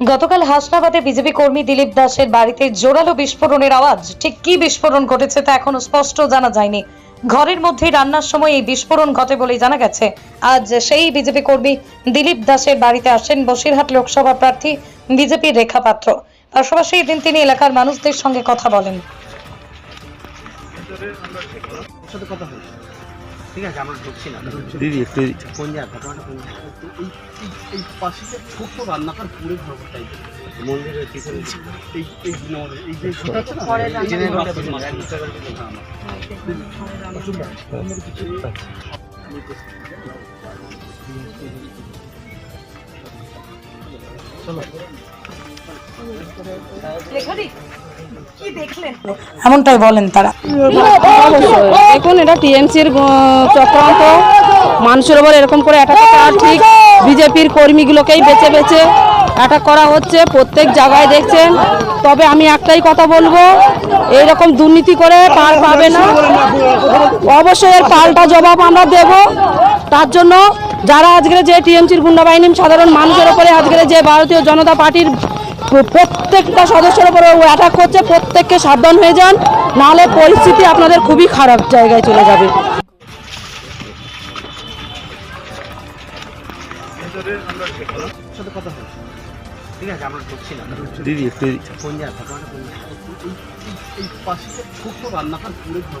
গতকাল হাসনাবাদে বিজেপি কর্মী দিলীপ দাসের বাড়িতে জোরালো বিস্ফোরণের আওয়াজ। ঠিক কি বিস্ফোরণ ঘটেছে তা এখনও স্পষ্ট জানা যায়নি। ঘরের মধ্যে রান্নার সময় এই বিস্ফোরণ ঘটে বলেই জানা গেছে। আজ সেই বিজেপি কর্মী দিলীপ দাসের বাড়িতে আসেন বসিরহাট লোকসভা প্রার্থী বিজেপির রেখা পাত্র। পাশাপাশি এদিন তিনি এলাকার মানুষদের সঙ্গে কথা বলেন। ঠিক আছে আমরা ঢুকছি না। দিদি একটু কোন জায়গা ঘটনাটা কোন জায়গা এই এই- পাশে যে ছোট্ট রান্নাঘর পুরে ঘর টাইপ মন্দিরের পিছনে এই এই এই যে ঘরটা আছে না, এমনটাই বলেন তারা। অবশ্যই দেখুন এটা টিএমসির চক্রান্ত। মানুষের ওপর এরকম করে অ্যাটাক করা ঠিক বিজেপির কর্মীগুলোকেই বেছে বেছে অ্যাটাক করা হচ্ছে। প্রত্যেক জায়গায় দেখছেন। তবে আমি একটাই কথা বলব এইরকম দুর্নীতি করে পার পাবে না। অবশ্যই এর পাল্টা জবাব আমরা দেব। তার জন্য যারা আজকের যে টিএমসির গুন্ডা বাহিনী সাধারণ মানুষের ওপরে আজকের যে ভারতীয় জনতা পার্টির প্রত্যেকটা সদস্যের উপরে অ্যাটাক করছে প্রত্যেককে সাবধান হয়ে যান নাহলে পরিস্থিতি আপনাদের খুবই খারাপ জায়গায় চলে যাবে ঠিক আছে আমরা দিদি একটু কোন জায়গা ঘটনাটা কোন জায়গা এই পাশে ছোট্ট রান্নাঘর পুরে ঘর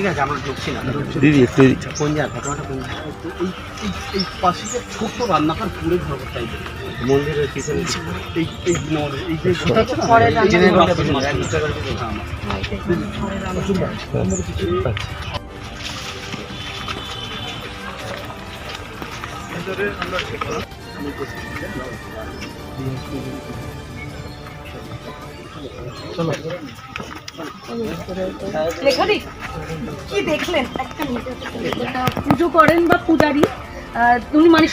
ঠিক আছে আমরা ঢুকছি না। দিদি একটু কোন জায়গা ঘটনাটা কোন এই এই- পাশে যে ছোট্ট রান্নাঘর পুরে ঘর টাইপ মন্দিরের পিছনে। এই এই এই যে ঘরটা আসুন দেখলেন? পুজো করেন বা পূজারি। আহ, উনি মানে